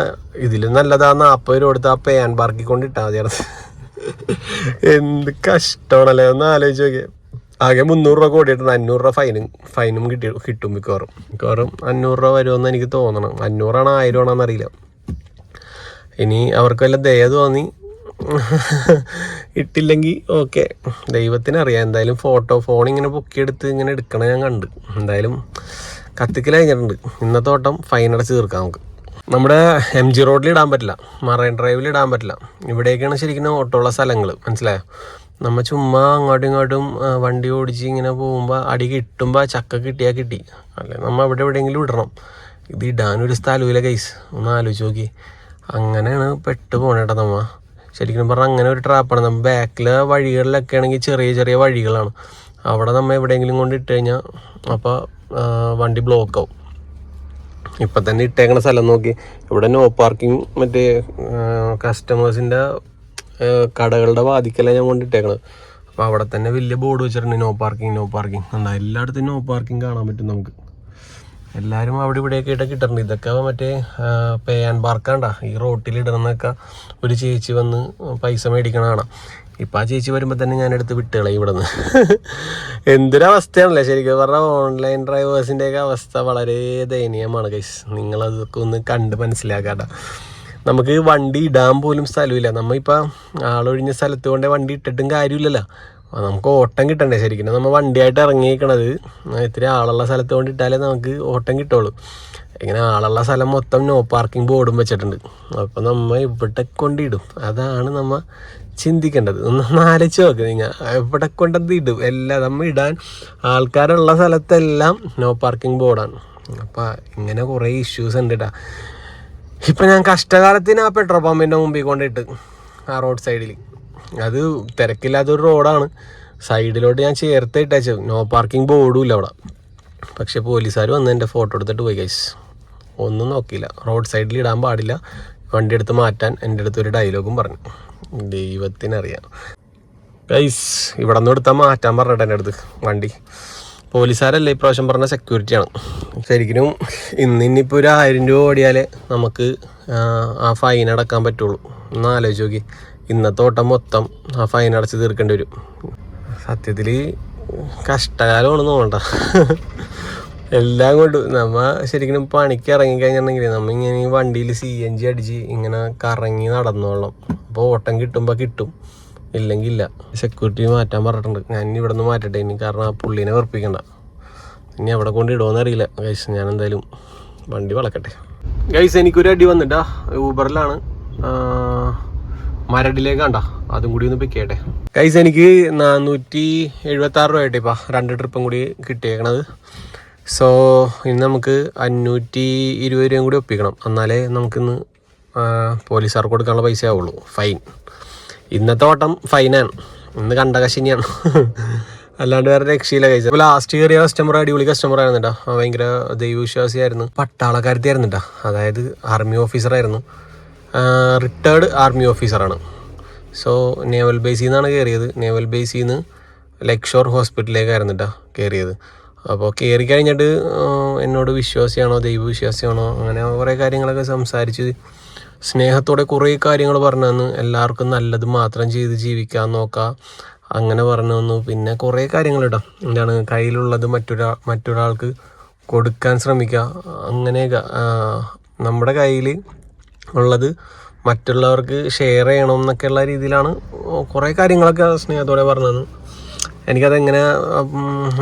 ഇതിൽ നല്ലതാ നാൽപ്പത് രൂപ എടുത്ത് ആ പേൻ പാർക്കിൽ കൊണ്ട് ഇട്ടാൽ എന്ത് കഷ്ടമാണല്ലേ? ഒന്ന് ആലോചിച്ച് നോക്കിയേ. ആകെ മുന്നൂറ് രൂപ കൂടിയിട്ടുണ്ട് അഞ്ഞൂറ് രൂപ ഫൈനും ഫൈനും കിട്ടി കിട്ടും മിക്കവാറും. മിക്കവാറും അഞ്ഞൂറ് രൂപ വരുമെന്ന് എനിക്ക് തോന്നണം. അഞ്ഞൂറാണോ ആയിരം ആണോ എന്നറിയില്ല. ഇനി അവർക്ക് വല്ല ദയ തോന്നി ഇട്ടില്ലെങ്കിൽ ഓക്കെ ദൈവത്തിനറിയാം എന്തായാലും ഫോട്ടോ ഫോൺ ഇങ്ങനെ പൊക്കിയെടുത്ത് ഇങ്ങനെ എടുക്കണ ഞാൻ കണ്ട്. എന്തായാലും കത്തിക്കൽ കഴിഞ്ഞിട്ടുണ്ട്. ഇന്നത്തെ ഓട്ടം ഫൈൻ അടച്ച് തീർക്കാം നമുക്ക്. നമ്മുടെ എം ജി റോഡിൽ ഇടാൻ പറ്റില്ല. മറൈൻ ഡ്രൈവിൽ ഇടാൻ പറ്റില്ല. ഇവിടേക്കാണ് ശരിക്കും ഓട്ടോ ഉള്ള സ്ഥലങ്ങൾ മനസ്സിലായോ? നമ്മ ചുമ്മാ അങ്ങോട്ടും ഇങ്ങോട്ടും വണ്ടി ഓടിച്ച് ഇങ്ങനെ പോകുമ്പോൾ അടി കിട്ടുമ്പോൾ ചക്ക കിട്ടിയാൽ കിട്ടി. അല്ലെ നമ്മൾ അവിടെ എവിടെയെങ്കിലും ഇടണം. ഇത് ഇടാനൊരു സ്ഥലമില്ല കൈസ് ഒന്ന് ആലോചിച്ച് നോക്കി. അങ്ങനെയാണ് പെട്ട് പോണേട്ടാ നമ്മ. ശരിക്കും പറഞ്ഞാൽ അങ്ങനെ ഒരു ട്രാപ്പാണ് നമ്മൾ ബാക്കിലെ വഴികളിലൊക്കെ ആണെങ്കിൽ ചെറിയ ചെറിയ വഴികളാണ്. അവിടെ നമ്മൾ എവിടെയെങ്കിലും കൊണ്ട് ഇട്ട് കഴിഞ്ഞാൽ അപ്പോൾ വണ്ടി ബ്ലോക്ക് ആവും. ഇപ്പം തന്നെ ഇട്ടേക്കണ സ്ഥലം നോക്കി. ഇവിടെ നോ പാർക്കിംഗ് മറ്റേ കസ്റ്റമേഴ്സിന്റെ കടകളുടെ വാതിക്കലാണ് ഞാൻ കൊണ്ടിട്ടേക്കണത് അപ്പോൾ അവിടെ തന്നെ വലിയ ബോർഡ് വെച്ചിട്ടുണ്ട്. നോ പാർക്കിംഗ് നോ പാർക്കിംഗ് എന്താ എല്ലായിടത്തും നോ പാർക്കിംഗ് കാണാൻ പറ്റും നമുക്ക്. എല്ലാവരും അവിടെ ഇവിടെയൊക്കെ ഇട്ട് കിട്ടുന്നുണ്ട് ഇതൊക്കെ മറ്റേ പേ ആൻഡ് പാർക്കാണ്ട ഈ റോട്ടിൽ ഇടണമെന്നൊക്കെ ഒരു ചേച്ചി വന്ന് പൈസ മേടിക്കണ കാണാം. ഇപ്പം ആ ചേച്ചി വരുമ്പോൾ തന്നെ ഞാൻ എടുത്ത് വിട്ടുകളെ ഇവിടെ നിന്ന് എന്തൊരവസ്ഥയാണല്ലേ? ശരിക്കും പറഞ്ഞാൽ ഓൺലൈൻ ഡ്രൈവേഴ്സിന്റെയൊക്കെ അവസ്ഥ വളരെ ദയനീയമാണ് കൈസ് നിങ്ങളതൊക്കെ ഒന്ന് കണ്ട് മനസ്സിലാക്കാട്ടോ. നമുക്ക് വണ്ടി ഇടാൻ പോലും സ്ഥലമില്ല. നമ്മളിപ്പോൾ ആളൊഴിഞ്ഞ സ്ഥലത്ത് കൊണ്ടേ വണ്ടി ഇട്ടിട്ടും കാര്യമില്ലല്ലോ. നമുക്ക് ഓട്ടം കിട്ടണ്ടേ ശരിക്കും. നമ്മൾ വണ്ടിയായിട്ട് ഇറങ്ങിയേക്കണത്. ഇത്തിരി ആളുള്ള സ്ഥലത്ത് കൊണ്ട് ഇട്ടാലേ നമുക്ക് ഓട്ടം കിട്ടുള്ളൂ. ഇങ്ങനെ ആളുള്ള സ്ഥലം മൊത്തം നോ പാർക്കിംഗ് ബോർഡും വെച്ചിട്ടുണ്ട്. അപ്പോൾ നമ്മൾ ഇവിടെ കൊണ്ടിടും അതാണ് നമ്മൾ ചിന്തിക്കേണ്ടത്. ഒന്ന് ആലോചിച്ച് നോക്ക് നിങ്ങൾ എവിടെ കൊണ്ടത് ഇടും? എല്ലാം നമ്മൾ ഇടാൻ ആൾക്കാരുള്ള സ്ഥലത്തെല്ലാം നോ പാർക്കിംഗ് ബോർഡാണ് അപ്പോൾ ഇങ്ങനെ കുറേ ഇഷ്യൂസ് ഉണ്ട് കേട്ടോ ഇപ്പം ഞാൻ കഷ്ടകാലത്തിന് ആ പെട്രോൾ പമ്പിന്റെ മുമ്പിൽ കൊണ്ടിട്ട് ആ റോഡ് സൈഡിൽ അത് തിരക്കില്ലാത്തൊരു റോഡാണ് സൈഡിലോട്ട് ഞാൻ ചേർത്ത് ഇട്ടേച്ചു. നോ പാർക്കിംഗ് ബോർഡും ഇല്ല അവിടെ. പക്ഷേ പോലീസുകാർ വന്ന് എന്റെ ഫോട്ടോ എടുത്തിട്ട് പോയി കൈസ് ഒന്നും നോക്കിയില്ല. റോഡ് സൈഡിൽ ഇടാൻ പാടില്ല. വണ്ടി എടുത്ത് മാറ്റാൻ എന്റെ അടുത്ത് ഒരു ഡയലോഗും പറഞ്ഞു. ദൈവത്തിനറിയാം. ഗൈസ് ഇവിടെ നിന്ന് എടുത്താൽ മാറ്റാൻ പറഞ്ഞിട്ട് എന്റെ അടുത്ത് വണ്ടി. പോലീസുകാരല്ല ഇപ്രാവശ്യം പറഞ്ഞ സെക്യൂരിറ്റിയാണ് ശരിക്കും ഇന്ന് ഇനിയിപ്പോൾ ഒരു ആയിരം രൂപ ഓടിയാലേ നമുക്ക് ആ, ഫൈൻ അടക്കാൻ പറ്റുള്ളൂ. ഒന്ന് ആലോചിച്ച് നോക്കി. ഇന്നത്തെ ഓട്ടം മൊത്തം ആ ഫൈൻ അടച്ച് തീർക്കേണ്ടി വരും. സത്യത്തിൽ കഷ്ടകാലമാണ് തോന്നണ്ട. എല്ലാം കൊണ്ട് നമ്മ ശരിക്കും പണിക്ക് ഇറങ്ങിക്കഴിഞ്ഞിട്ടുണ്ടെങ്കിൽ നമ്മ ഇങ്ങനെ വണ്ടിയിൽ സി എൻ ജി അടിച്ച് ഇങ്ങനെ കറങ്ങി നടന്നോളാം അപ്പോൾ ഓട്ടം കിട്ടുമ്പോൾ കിട്ടും. ഇല്ലെങ്കിൽ ഇല്ല സെക്യൂരിറ്റി മാറ്റാൻ പറഞ്ഞിട്ടുണ്ട്. ഞാൻ ഇവിടെ നിന്ന് മാറ്റട്ടെ. ഇനി കാരണം ആ പുള്ളീനെ വെറുപ്പിക്കണ്ട. ഇനി അവിടെ കൊണ്ട് ഇടുമെന്ന് അറിയില്ല. ഗൈസ് ഞാൻ എന്തായാലും വണ്ടി വളക്കട്ടെ. ഗൈസ് എനിക്കൊരു അടി വന്നിട്ടാ. ഊബറിലാണ്. മരടിലേക്ക് കണ്ട. അതും കൂടി ഒന്ന് പിക്കട്ടെ ഗൈസ് എനിക്ക് നാനൂറ്റി എഴുപത്തി ആറ് രൂപ ഇപ്പം. രണ്ട് ട്രിപ്പും കൂടി കിട്ടിയേക്കണത്. സോ ഇന്ന് നമുക്ക് അഞ്ഞൂറ്റി ഇരുപത് രൂപയും കൂടി ഒപ്പിക്കണം. എന്നാലേ നമുക്കിന്ന് പോലീസുകാർക്ക് കൊടുക്കാനുള്ള പൈസ ആവുള്ളൂ ഫൈൻ ഇന്നത്തെ ഓട്ടം ഫൈനാണ് ഇന്ന് കണ്ട കശിനിയാണ്. അല്ലാണ്ട് വേറെ രക്ഷയില്ല കഴിച്ചത് അപ്പോൾ ലാസ്റ്റ് കയറിയ കസ്റ്റമർ അടിപൊളി കസ്റ്റമർ ആയിരുന്നു കേട്ടോ ഭയങ്കര ദൈവവിശ്വാസിയായിരുന്നു. പട്ടാളക്കാരത്തിയായിരുന്നു കേട്ടോ അതായത് ആർമി ഓഫീസറായിരുന്നു റിട്ടയർഡ് ആർമി ഓഫീസറാണ് സോ നേവൽ ബേസിൽ നിന്നാണ് കയറിയത് നേവൽ ബേസിൽ നിന്ന് ലക്ഷോർ ഹോസ്പിറ്റലിലേക്കായിരുന്നു കേട്ടോ കയറിയത് അപ്പോൾ കയറി കഴിഞ്ഞിട്ട് എന്നോട് വിശ്വാസിയാണോ ദൈവവിശ്വാസിയാണോ അങ്ങനെ കുറേ കാര്യങ്ങളൊക്കെ സംസാരിച്ച് സ്നേഹത്തോടെ കുറേ കാര്യങ്ങൾ പറഞ്ഞു തന്നു എല്ലാവർക്കും നല്ലത് മാത്രം ചെയ്ത് ജീവിക്കാൻ നോക്കാം. അങ്ങനെ പറഞ്ഞു തന്നു പിന്നെ കുറേ കാര്യങ്ങളിടാം. എന്താണ് കയ്യിലുള്ളത് മറ്റൊരാ മറ്റൊരാൾക്ക് കൊടുക്കാൻ ശ്രമിക്കുക അങ്ങനെ നമ്മുടെ കയ്യിൽ ഉള്ളത് മറ്റുള്ളവർക്ക് ഷെയർ ചെയ്യണം എന്നൊക്കെയുള്ള രീതിയിലാണ് കുറേ കാര്യങ്ങളൊക്കെ സ്നേഹത്തോടെ പറഞ്ഞു തന്നു എനിക്കതെങ്ങനെ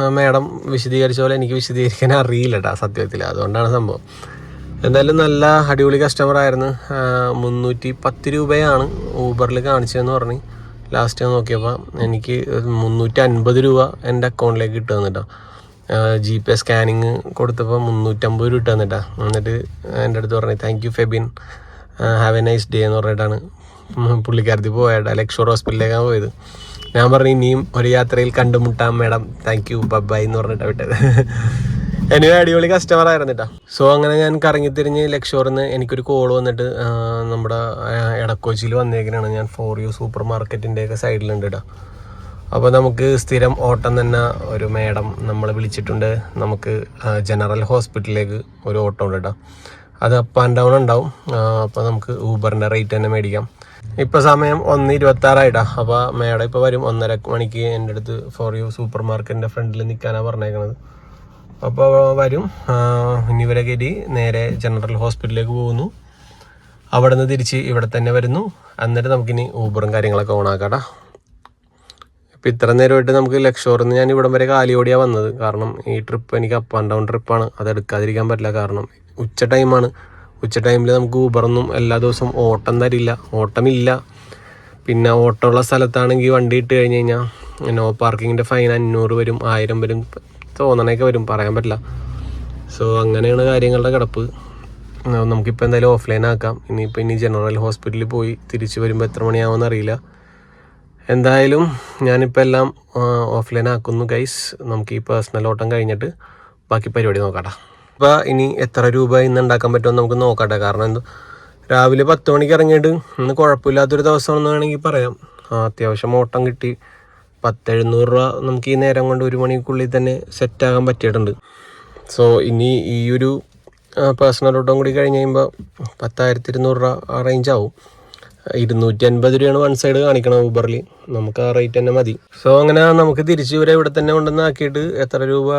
മാഡം വിശദീകരിച്ച പോലെ എനിക്ക് വിശദീകരിക്കാൻ അറിയില്ല കേട്ടോ സത്യത്തിൽ. അതുകൊണ്ടാണ് സംഭവം. എന്തായാലും നല്ല അടിപൊളി കസ്റ്റമർ ആയിരുന്നു. മുന്നൂറ്റി പത്ത് രൂപയാണ് ഊബറിൽ കാണിച്ചതെന്ന് പറഞ്ഞ് ലാസ്റ്റ് ഞാൻ നോക്കിയപ്പോൾ എനിക്ക് മുന്നൂറ്റി അൻപത് രൂപ എന്റെ അക്കൗണ്ടിലേക്ക് കിട്ടുക തന്നിട്ടോ ജി എസ് സ്കാനിങ് കൊടുത്തപ്പോൾ മുന്നൂറ്റമ്പത് രൂപ കിട്ടുക തന്നിട്ടാ എന്നിട്ട് എന്റെ അടുത്ത് പറഞ്ഞു thank you Febin have a nice day എന്ന് പറഞ്ഞിട്ടാണ് പുള്ളിക്കാരത്തിൽ പോയത്. ലക്ഷോർ ഹോസ്പിറ്റലിലേക്കാണ് പോയത്. ഞാൻ പറഞ്ഞു ഇനിയും ഒരു യാത്രയിൽ കണ്ടുമുട്ടാം മാഡം താങ്ക് യു ബൈ എന്ന് പറഞ്ഞിട്ടാണ് വിട്ടത്. എനിവേ അടിപൊളി കസ്റ്റമർ ആയിരുന്നു കേട്ടോ സോ അങ്ങനെ ഞാൻ കറങ്ങിത്തിരിഞ്ഞ് ലക്ഷോറിൽ നിന്ന് എനിക്കൊരു കോൾ വന്നിട്ട് നമ്മുടെ ഇടക്കോച്ചിയിൽ വന്നേക്കിനാണ് ഞാൻ ഫോർ യു സൂപ്പർ മാർക്കറ്റിന്റെ ഒക്കെ സൈഡിലുണ്ട് കേട്ടോ അപ്പോൾ നമുക്ക് സ്ഥിരം ഓട്ടം തന്നെ ഒരു മേഡം നമ്മളെ വിളിച്ചിട്ടുണ്ട്. നമുക്ക് ജനറൽ ഹോസ്പിറ്റലിലേക്ക് ഒരു ഓട്ടം ഉണ്ട് കേട്ടോ അത് അപ്പ് ആൻഡ് ഡൗൺ ഉണ്ടാവും. അപ്പോൾ നമുക്ക് ഊബറിന്റെ റേറ്റ് തന്നെ മേടിക്കാം. ഇപ്പോൾ സമയം ഒന്ന് ഇരുപത്താറായിട്ടാ അപ്പോൾ മേഡം ഇപ്പോൾ വരും. ഒന്നര മണിക്ക് എന്റെ അടുത്ത് ഫോർ യു സൂപ്പർ മാർക്കറ്റിന്റെ ഫ്രണ്ടിൽ നിൽക്കാനാണ് പറഞ്ഞേക്കണത്. അപ്പോൾ വരും. ഇനി ഇവരെ നേരെ ജനറൽ ഹോസ്പിറ്റലിലേക്ക് പോകുന്നു. അവിടെ നിന്ന് തിരിച്ച് ഇവിടെ തന്നെ വരുന്നു. അന്നേരം നമുക്കിനി ഊബറും കാര്യങ്ങളൊക്കെ ഓണാക്കാട്ടാ. ഇപ്പം ഇത്ര നേരമായിട്ട് നമുക്ക് ലക്ഷോറിൽ നിന്ന് ഞാൻ ഇവിടം വരെ കാലിയോടിയാണ് വന്നത്. കാരണം ഈ ട്രിപ്പ് എനിക്ക് അപ്പ് ആൻഡ് ഡൗൺ ട്രിപ്പാണ് അത് എടുക്കാതിരിക്കാൻ പറ്റില്ല. കാരണം ഉച്ച ടൈമാണ് ഉച്ച ടൈമിൽ നമുക്ക് ഊബറൊന്നും എല്ലാ ദിവസവും ഓട്ടം തരില്ല. ഓട്ടമില്ല. പിന്നെ ഓട്ടമുള്ള സ്ഥലത്താണെങ്കിൽ വണ്ടി ഇട്ട് കഴിഞ്ഞ് കഴിഞ്ഞാൽ നോ പാർക്കിങ്ങിന്റെ ഫൈൻ അഞ്ഞൂറ് വരും ആയിരം വരും. തോന്നണയൊക്കെ വരും പറയാൻ പറ്റില്ല. സോ അങ്ങനെയാണ് കാര്യങ്ങളുടെ കിടപ്പ്. നമുക്കിപ്പോൾ എന്തായാലും ഓഫ്ലൈൻ ആക്കാം. ഇനിയിപ്പോൾ ഇനി ജനറൽ ഹോസ്പിറ്റലിൽ പോയി തിരിച്ച് വരുമ്പോൾ എത്ര മണിയാവുമെന്ന് അറിയില്ല. എന്തായാലും ഞാനിപ്പോൾ എല്ലാം ഓഫ്ലൈൻ ആക്കുന്നു ഗൈസ് നമുക്ക് ഈ പേഴ്സണൽ ഓട്ടം കഴിഞ്ഞിട്ട് ബാക്കി പരിപാടി നോക്കാട്ടാ. അപ്പോൾ ഇനി എത്ര രൂപ ഇന്ന് ഉണ്ടാക്കാൻ പറ്റുമെന്ന് നമുക്ക് നോക്കട്ടെ. കാരണം എന്ത് രാവിലെ പത്ത് മണിക്ക് ഇറങ്ങിയിട്ട് ഇന്ന് കുഴപ്പമില്ലാത്തൊരു ദിവസമാണെന്ന് വേണമെങ്കിൽ പറയാം. അത്യാവശ്യം ഓട്ടം കിട്ടി. പത്ത് എഴുന്നൂറ് രൂപ നമുക്ക് ഈ നേരം കൊണ്ട് ഒരു മണിക്കുള്ളിൽ തന്നെ സെറ്റാകാൻ പറ്റിയിട്ടുണ്ട്. സോ ഇനി ഈ ഒരു പേഴ്സണൽ ഓട്ടം കൂടി കഴിഞ്ഞ് കഴിയുമ്പോൾ പത്തായിരത്തി ഇരുന്നൂറ് രൂപ ആ റേഞ്ച് ആവും. ഇരുന്നൂറ്റി അൻപത് രൂപയാണ് വൺ സൈഡ് കാണിക്കണം ഊബറിൽ നമുക്ക് ആ റേറ്റ് തന്നെ മതി. സോ അങ്ങനെ നമുക്ക് തിരിച്ച് ഇവരെ ഇവിടെ തന്നെ കൊണ്ടുവന്ന് ആക്കിയിട്ട് എത്ര രൂപ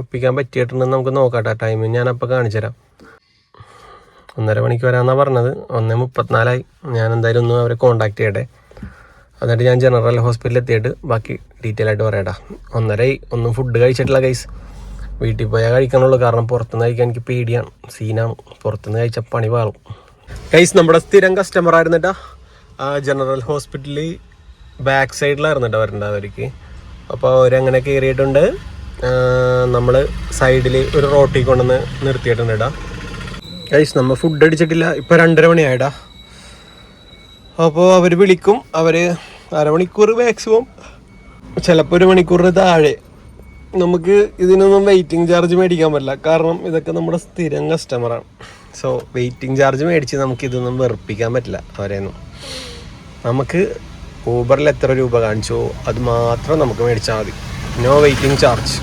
ഒപ്പിക്കാൻ പറ്റിയിട്ടുണ്ടെന്ന് നമുക്ക് നോക്കാട്ടെ. ടൈം ഞാനപ്പോൾ കാണിച്ചു തരാം. ഒന്നര മണിക്ക് വരാമെന്നാണ് പറഞ്ഞത്. ഒന്ന് മുപ്പത്തിനാലായി. ഞാൻ എന്തായാലും ഒന്ന് അവരെ കോണ്ടാക്ട് ചെയ്യട്ടെ. എന്നിട്ട് ഞാൻ ജനറൽ ഹോസ്പിറ്റലിൽ എത്തിയിട്ട് ബാക്കി ഡീറ്റെയിൽ ആയിട്ട് പറയാട്ടാ ഒന്നര ഒന്നും ഫുഡ് കഴിച്ചിട്ടില്ല ഗൈസ് വീട്ടിൽ പോയാൽ കഴിക്കണുള്ളൂ. കാരണം പുറത്തുനിന്ന് കഴിക്കാൻ എനിക്ക് പേടിയാണ്. സീനാണ് പുറത്തുനിന്ന് കഴിച്ച പണി വാളും ഗൈസ് നമ്മുടെ സ്ഥിരം കസ്റ്റമർ ആയിരുന്നിട്ടാ ജനറൽ ഹോസ്പിറ്റലിൽ ബാക്ക് സൈഡിലായിരുന്നു കേട്ടോ വരേണ്ടത് അവർക്ക്. അപ്പോൾ അവരങ്ങനെ കയറിയിട്ടുണ്ട് നമ്മൾ സൈഡിൽ ഒരു റോട്ടി കൊണ്ടുവന്ന് നിർത്തിയിട്ടുണ്ട് കേട്ടോ ഗൈസ് നമ്മൾ ഫുഡ് അടിച്ചിട്ടില്ല. ഇപ്പോൾ രണ്ടര മണിയായിട്ടാ അപ്പോൾ അവർ വിളിക്കും. അവർ അരമണിക്കൂർ മാക്സിമം ചിലപ്പോൾ ഒരു മണിക്കൂറിന് താഴെ. നമുക്ക് ഇതിനൊന്നും വെയിറ്റിംഗ് ചാർജ് മേടിക്കാൻ പറ്റില്ല. കാരണം ഇതൊക്കെ നമ്മുടെ സ്ഥിരം കസ്റ്റമറാണ് സോ വെയിറ്റിംഗ് ചാർജ് മേടിച്ച് നമുക്ക് ഇതൊന്നും വെറുപ്പിക്കാൻ പറ്റില്ല അവരെയൊന്നും. നമുക്ക് ഊബറിൽ എത്ര രൂപ കാണിച്ചോ അത് മാത്രം നമുക്ക് മേടിച്ചാൽ മതി. നോ വെയിറ്റിംഗ് ചാർജ്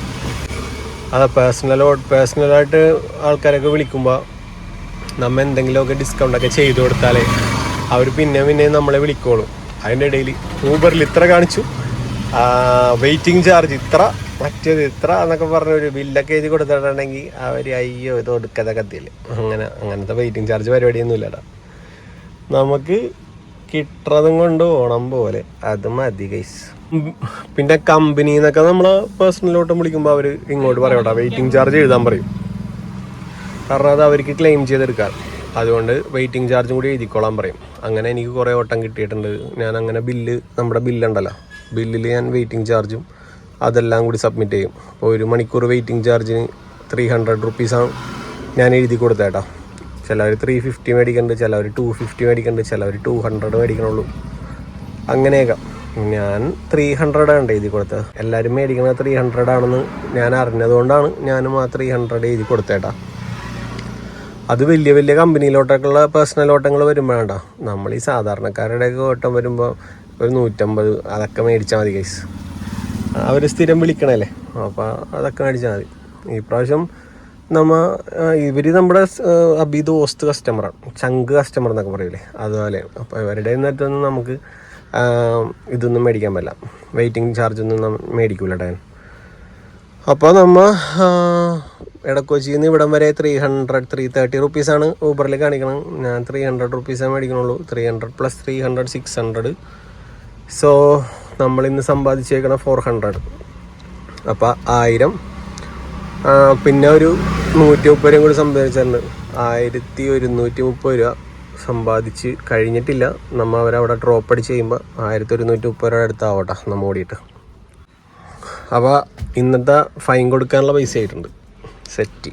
അത് പേഴ്സണലോ പേഴ്സണലായിട്ട് ആൾക്കാരൊക്കെ വിളിക്കുമ്പോൾ നമ്മൾ എന്തെങ്കിലുമൊക്കെ ഡിസ്കൗണ്ടൊക്കെ ചെയ്തു കൊടുത്താലേ അവർ പിന്നെ പിന്നെ നമ്മളെ വിളിക്കോളും. അതിന്റെ ഇടയിൽ ഊബറിൽ ഇത്ര കാണിച്ചു. വെയിറ്റിംഗ് ചാർജ് ഇത്ര മറ്റേത് ഇത്ര എന്നൊക്കെ പറഞ്ഞ ഒരു ബില്ലൊക്കെ എഴുതി കൊടുത്തിട്ടുണ്ടെങ്കിൽ അവർ അയ്യോ ഇത് കൊടുക്കാതെ കത്തിയില്ല അങ്ങനെ അങ്ങനത്തെ വെയിറ്റിംഗ് ചാർജ് പരിപാടിയൊന്നും ഇല്ലടാ. നമുക്ക് കിട്ടുന്നതും കൊണ്ട് ഓണം പോലെ അത് മതി ഗൈസ് പിന്നെ കമ്പനി എന്നൊക്കെ നമ്മൾ പേഴ്സണലോട്ടും വിളിക്കുമ്പോൾ അവർ ഇങ്ങോട്ട് പറയാം വെയിറ്റിംഗ് ചാർജ് എഴുതാൻ പറയും. കാരണം അത് അവർക്ക് ക്ലെയിം ചെയ്തെടുക്കാം അതുകൊണ്ട് വെയിറ്റിംഗ് ചാർജും കൂടി എഴുതിക്കോളാൻ പറയും. അങ്ങനെ എനിക്ക് കുറേ ഓട്ടം കിട്ടിയിട്ടുണ്ട്. ഞാൻ അങ്ങനെ ബില്ല് നമ്മുടെ ബില്ലുണ്ടല്ലോ ബില്ലിൽ ഞാൻ വെയിറ്റിംഗ് ചാർജും അതെല്ലാം കൂടി സബ്മിറ്റ് ചെയ്യും. അപ്പോൾ ഒരു മണിക്കൂർ വെയിറ്റിംഗ് ചാർജിന് ത്രീ ഹൺഡ്രഡ് റുപ്പീസാണ് ഞാൻ എഴുതി കൊടുത്തേട്ടാ ചിലവർ ത്രീ ഫിഫ്റ്റി മേടിക്കുന്നുണ്ട് ചിലവർ ടു ഫിഫ്റ്റി മേടിക്കുന്നുണ്ട് ചിലവർ ടു ഹൺഡ്രഡ് മേടിക്കണുള്ളൂ. അങ്ങനെയൊക്കെ. ഞാൻ ത്രീ ഹൺഡ്രഡ് ആണ് എഴുതി കൊടുത്തത്. എല്ലാവരും മേടിക്കുന്നത് ത്രീ ഹൺഡ്രഡ് ആണെന്ന് ഞാൻ അറിഞ്ഞതുകൊണ്ടാണ് ഞാനും ആ ത്രീ ഹൺഡ്രഡ് എഴുതി കൊടുത്തേട്ടാ അത് വലിയ വലിയ കമ്പനിയിലോട്ടൊക്കെയുള്ള പേഴ്സണൽ ഓട്ടങ്ങൾ വരുമ്പോഴാണ്ടോ നമ്മൾ ഈ സാധാരണക്കാരുടെയൊക്കെ ഓട്ടം വരുമ്പോൾ ഒരു നൂറ്റമ്പത് അതൊക്കെ മേടിച്ചാൽ മതി കേസ് അവർ സ്ഥിരം വിളിക്കണല്ലേ? അപ്പോൾ അതൊക്കെ മേടിച്ചാൽ മതി. ഈ പ്രാവശ്യം നമ്മ ഇവർ നമ്മുടെ അബി ദോസ്ത് കസ്റ്റമറാണ് ചങ്ക് കസ്റ്റമർ എന്നൊക്കെ പറയില്ലേ അതുപോലെ. അപ്പോൾ ഇവരുടെ നിന്നിട്ടൊന്നും നമുക്ക് ഇതൊന്നും മേടിക്കാൻ പറ്റില്ല. വെയിറ്റിംഗ് ചാർജൊന്നും മേടിക്കൂല ഡാൻ അപ്പോൾ നമ്മ ഇടക്കൊച്ചിയിൽ നിന്ന് ഇവിടം വരെ ത്രീ ഹൺഡ്രഡ് ത്രീ തേർട്ടി റുപ്പീസാണ് ഊബറിൽ കാണിക്കണം. ഞാൻ ത്രീ ഹൺഡ്രഡ് റുപ്പീസേ മേടിക്കണുള്ളൂ. Three hundred plus three hundred six hundred so നമ്മളിന്ന് സമ്പാദിച്ചേക്കണം ഫോർ ഹൺഡ്രഡ് അപ്പോൾ ആയിരം. പിന്നെ ഒരു നൂറ്റി മുപ്പത് രൂപ കൂടി സമ്പാദിച്ചിട്ടുണ്ട് ആയിരത്തി ഒരുന്നൂറ്റി മുപ്പത് രൂപ സമ്പാദിച്ച് കഴിഞ്ഞിട്ടില്ല. നമ്മൾ അവരവിടെ ഡ്രോപ്പ് അടിച്ച് ചെയ്യുമ്പോൾ ആയിരത്തി ഒരുന്നൂറ്റി മുപ്പത് രൂപ അടുത്താവട്ടെ നമ്മൾ ഓടിയിട്ട്. അപ്പോൾ ഇന്നത്തെ ഫൈൻ കൊടുക്കാനുള്ള പൈസ ആയിട്ടുണ്ട്. സെറ്റ്.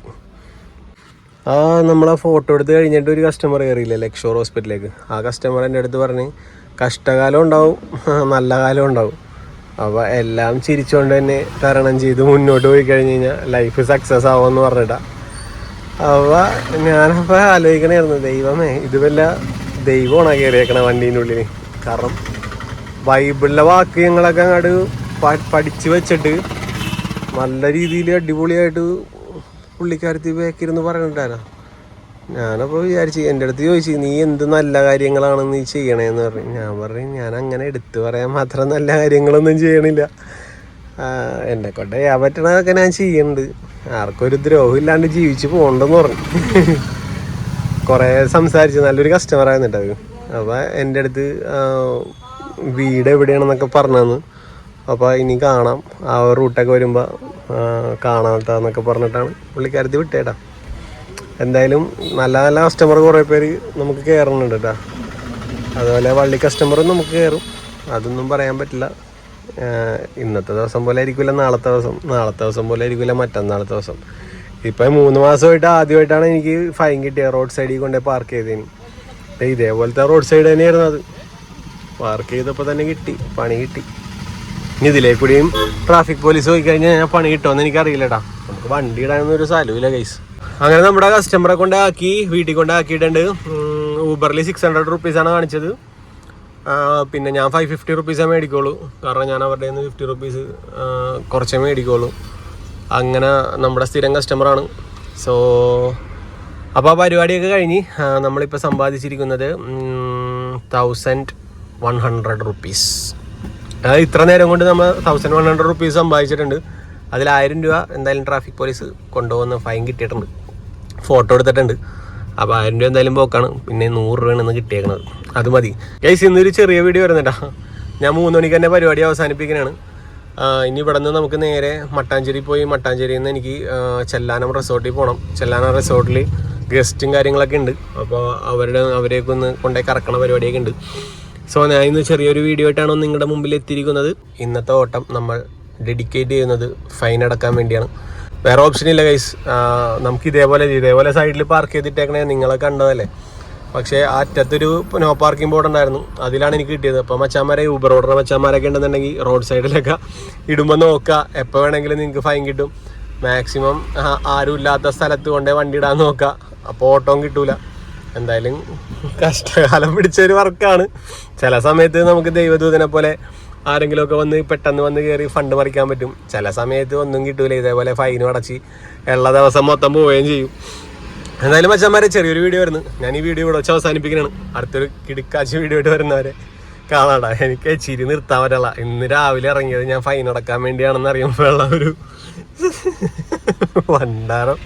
ആ നമ്മളെ ഫോട്ടോ എടുത്ത് കഴിഞ്ഞിട്ട് ഒരു കസ്റ്റമർ കയറിയില്ലേ ലക്ഷോർ ഹോസ്പിറ്റലിലേക്ക് ആ കസ്റ്റമർ എന്റെ അടുത്ത് പറഞ്ഞ് കഷ്ടകാലം ഉണ്ടാവും നല്ല കാലം ഉണ്ടാവും. അപ്പോൾ എല്ലാം ചിരിച്ചുകൊണ്ട് തന്നെ തരണം ചെയ്ത് മുന്നോട്ട് പോയി കഴിഞ്ഞ് കഴിഞ്ഞാൽ ലൈഫ് സക്സസ് ആവുമെന്ന് പറഞ്ഞിട്ടാ. അപ്പോൾ ഞാനപ്പോൾ ആലോചിക്കണമായിരുന്നു ദൈവമേ ഇത് വല്ല ദൈവമാണ് കയറിയേക്കണ വണ്ടീന്റെ ഉള്ളിൽ കാരണം ബൈബിളിലെ വാക്യങ്ങളൊക്കെ അങ്ങോട്ട് പഠിച്ചു പഠിച്ച് വെച്ചിട്ട് നല്ല രീതിയിൽ അടിപൊളിയായിട്ട് പുള്ളിക്കാരത്തി ബേക്കിരുന്ന് പറഞ്ഞിട്ടുണ്ടായിരുന്നു ഞാനപ്പോൾ വിചാരിച്ചു എന്റെ അടുത്ത് ചോദിച്ചു നീ എന്ത് നല്ല കാര്യങ്ങളാണ് നീ ചെയ്യണേന്ന്? പറഞ്ഞു. ഞാൻ പറഞ്ഞു ഞാൻ അങ്ങനെ എടുത്തു പറയാൻ മാത്രം നല്ല കാര്യങ്ങളൊന്നും ചെയ്യണില്ല. എന്നെ കൊണ്ട് ചെയ്യാൻ പറ്റണതൊക്കെ ഞാൻ ചെയ്യുന്നുണ്ട്. ആർക്കൊരു ദ്രോഹമില്ലാണ്ട് ജീവിച്ച് പോകണ്ടെന്ന് പറഞ്ഞു. കുറേ സംസാരിച്ചു നല്ലൊരു കസ്റ്റമർ ആയിരുന്നിട്ട് അത്. അപ്പോൾ എന്റെ അടുത്ത് വീട് എവിടെയാണെന്നൊക്കെ പറഞ്ഞു അപ്പോൾ ഇനി കാണാം. ആ റൂട്ടൊക്കെ വരുമ്പോൾ കാണാത്തന്നൊക്കെ പറഞ്ഞിട്ടാണ് പുള്ളിക്കാരത്തി വിട്ടേട്ടാ. എന്തായാലും നല്ല നല്ല കസ്റ്റമർ കുറേ പേര് നമുക്ക് കയറുന്നുണ്ട് കേട്ടോ അതുപോലെ വള്ളി കസ്റ്റമറും നമുക്ക് കയറും അതൊന്നും പറയാൻ പറ്റില്ല. ഇന്നത്തെ ദിവസം പോലെ ആയിരിക്കില്ല നാളത്തെ ദിവസം. നാളത്തെ ദിവസം പോലെ ആയിരിക്കില്ല മറ്റന്നാളത്തെ ദിവസം. ഇപ്പം മൂന്ന് മാസമായിട്ട് ആദ്യമായിട്ടാണ് എനിക്ക് ഫൈൻ കിട്ടിയത് റോഡ് സൈഡിൽ കൊണ്ടുപോയി പാർക്ക് ചെയ്തതിന് ഇതേപോലത്തെ റോഡ് സൈഡ് തന്നെയായിരുന്നു അത്. പാർക്ക് ചെയ്തപ്പോൾ തന്നെ കിട്ടി പണി കിട്ടി. ഇനി ഇതിലേ കൂടിയും ട്രാഫിക് പോലീസ് പോയി കഴിഞ്ഞാൽ ഞാൻ പണി കിട്ടുമെന്ന് എനിക്കറിയില്ലടാ. നമുക്ക് വണ്ടി ഇടാനൊന്നും ഒരു സ്ഥലമില്ല ഗൈസ് അങ്ങനെ നമ്മുടെ കസ്റ്റമറെ കൊണ്ടാക്കി വീട്ടിൽ കൊണ്ടാക്കിയിട്ടുണ്ട്. ഊബറിൽ സിക്സ് ഹൺഡ്രഡ് റുപ്പീസാണ് കാണിച്ചത്. പിന്നെ ഞാൻ ഫൈവ് ഫിഫ്റ്റി റുപ്പീസേ മേടിക്കുള്ളൂ. കാരണം ഞാൻ അവരുടെ നിന്ന് ഫിഫ്റ്റി റുപ്പീസ് കുറച്ചേ മേടിക്കുള്ളൂ. അങ്ങനെ നമ്മുടെ സ്ഥിരം കസ്റ്റമറാണ് സോ അപ്പോൾ ആ പരിപാടിയൊക്കെ കഴിഞ്ഞ് നമ്മളിപ്പോൾ സമ്പാദിച്ചിരിക്കുന്നത് തൗസൻഡ് വൺ ഹൺഡ്രഡ് റുപ്പീസ് അതായത് ഇത്ര നേരം കൊണ്ട് നമ്മൾ തൗസൻഡ് വൺ ഹൺഡ്രഡ് റുപ്പീസ് സമ്പാദിച്ചിട്ടുണ്ട്. അതിൽ ആയിരം രൂപ എന്തായാലും ട്രാഫിക് പോലീസ് കൊണ്ടുപോകുന്ന ഫൈൻ കിട്ടിയിട്ടുണ്ട്. ഫോട്ടോ എടുത്തിട്ടുണ്ട്. അപ്പോൾ ആയിരം രൂപ എന്തായാലും പോക്കാണ്. പിന്നെ നൂറ് രൂപയാണ് ഇന്ന് കിട്ടിയേക്കുന്നത് അത് മതി. ഗൈസ് ഇന്നൊരു ചെറിയ വീഡിയോ വരുന്നുണ്ടാ ഞാൻ മൂന്ന് മണിക്ക് തന്നെ പരിപാടി അവസാനിപ്പിക്കുന്നതാണ് ഇനി ഇവിടെ നിന്ന് നമുക്ക് നേരെ മട്ടാഞ്ചേരി പോയി. മട്ടാഞ്ചേരിയിൽ നിന്ന് എനിക്ക് ചെല്ലാനം റിസോർട്ടിൽ പോകണം ചെല്ലാനം റിസോർട്ടിൽ ഗസ്റ്റും കാര്യങ്ങളൊക്കെ ഉണ്ട്. അപ്പോൾ അവരുടെ അവരെയൊക്കെ ഒന്ന് കൊണ്ടുപോയി കറക്കണ പരിപാടിയൊക്കെ ഉണ്ട്. സോ ഞാൻ ഇന്ന് ചെറിയൊരു വീഡിയോ ആയിട്ടാണ് നിങ്ങളുടെ മുമ്പിൽ എത്തിയിരിക്കുന്നത്. ഇന്നത്തെ ഓട്ടം നമ്മൾ ഡെഡിക്കേറ്റ് ചെയ്യുന്നത് ഫൈൻ അടക്കാൻ വേണ്ടിയാണ്. വേറെ ഓപ്ഷൻ ഇല്ല ഗൈസ് നമുക്ക് ഇതേപോലെ ഇതേപോലെ സൈഡിൽ പാർക്ക് ചെയ്തിട്ടേക്കണേ നിങ്ങളെ കണ്ടതല്ലേ? പക്ഷേ ആ അറ്റത്തൊരു നോ പാർക്കിംഗ് ബോർഡ് ഉണ്ടായിരുന്നു. അതിലാണ് എനിക്ക് കിട്ടിയത്. അപ്പോൾ മച്ചാമാരെ ഊബർ ഓർഡർ മച്ചാമാരൊക്കെ ഉണ്ടെന്നുണ്ടെങ്കിൽ റോഡ് സൈഡിലൊക്കെ ഇടുമ്പോൾ നോക്കുക എപ്പോൾ വേണമെങ്കിലും നിങ്ങൾക്ക് ഫൈൻ കിട്ടും. മാക്സിമം ആരും ഇല്ലാത്ത സ്ഥലത്ത് കൊണ്ടേ വണ്ടി ഇടാൻ നോക്കുക അപ്പോൾ ഓട്ടവും കിട്ടൂല. എന്തായാലും കഷ്ടകാലം പിടിച്ചൊരു വർക്കാണ്. ചില സമയത്ത് നമുക്ക് ദൈവദൂതനെ പോലെ ആരെങ്കിലുമൊക്കെ വന്ന് പെട്ടെന്ന് വന്ന് കയറി ഫണ്ട് മറിക്കാൻ പറ്റും. ചില സമയത്ത് ഒന്നും കിട്ടൂല. ഇതേപോലെ ഫൈനും അടച്ച് ഉള്ള ദിവസം മൊത്തം പോവുകയും ചെയ്യും. എന്തായാലും മച്ചന്മാരെ ചെറിയൊരു വീഡിയോ വരുന്നു ഞാൻ ഈ വീഡിയോ ഇവിടെ വെച്ച് അവസാനിപ്പിക്കുന്നതാണ് അടുത്തൊരു കിടുക്കാച്ചി വീഡിയോ ആയിട്ട് വരുന്നവരെ കാണാടാ. എനിക്ക് ചിരി നിർത്താൻ പറ്റില്ല ഇന്ന് രാവിലെ ഇറങ്ങിയത് ഞാൻ ഫൈൻ അടക്കാൻ വേണ്ടിയാണെന്ന് അറിയുമ്പോഴുള്ള ഒരു വണ്ടാരം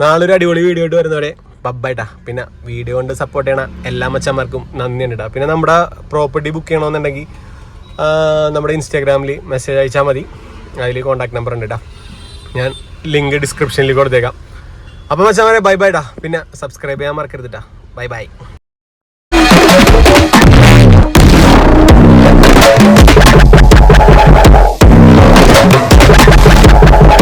നാളൊരു അടിപൊളി വീഡിയോ ആയിട്ട് വരുന്നവരെ ബബ്ബായിട്ടാ പിന്നെ വീഡിയോ കൊണ്ട് സപ്പോർട്ട് ചെയ്യണ എല്ലാ മച്ചന്മാർക്കും നന്ദി ഉണ്ട് പിന്നെ നമ്മുടെ പ്രോപ്പർട്ടി ബുക്ക് ചെയ്യണമെന്നുണ്ടെങ്കിൽ നമ്മുടെ ഇൻസ്റ്റാഗ്രാമിൽ മെസ്സേജ് അയച്ചാൽ മതി. അതിൽ കോൺടാക്ട് നമ്പർ ഉണ്ട് കേട്ടോ ഞാൻ ലിങ്ക് ഡിസ്ക്രിപ്ഷനിൽ കൊടുത്തേക്കാം. അപ്പോൾ മച്ചന്മാരെ ബൈ ബൈ ഡാ പിന്നെ സബ്സ്ക്രൈബ് ചെയ്യാൻ മറക്കരുത് ട്ടാ. Bye bye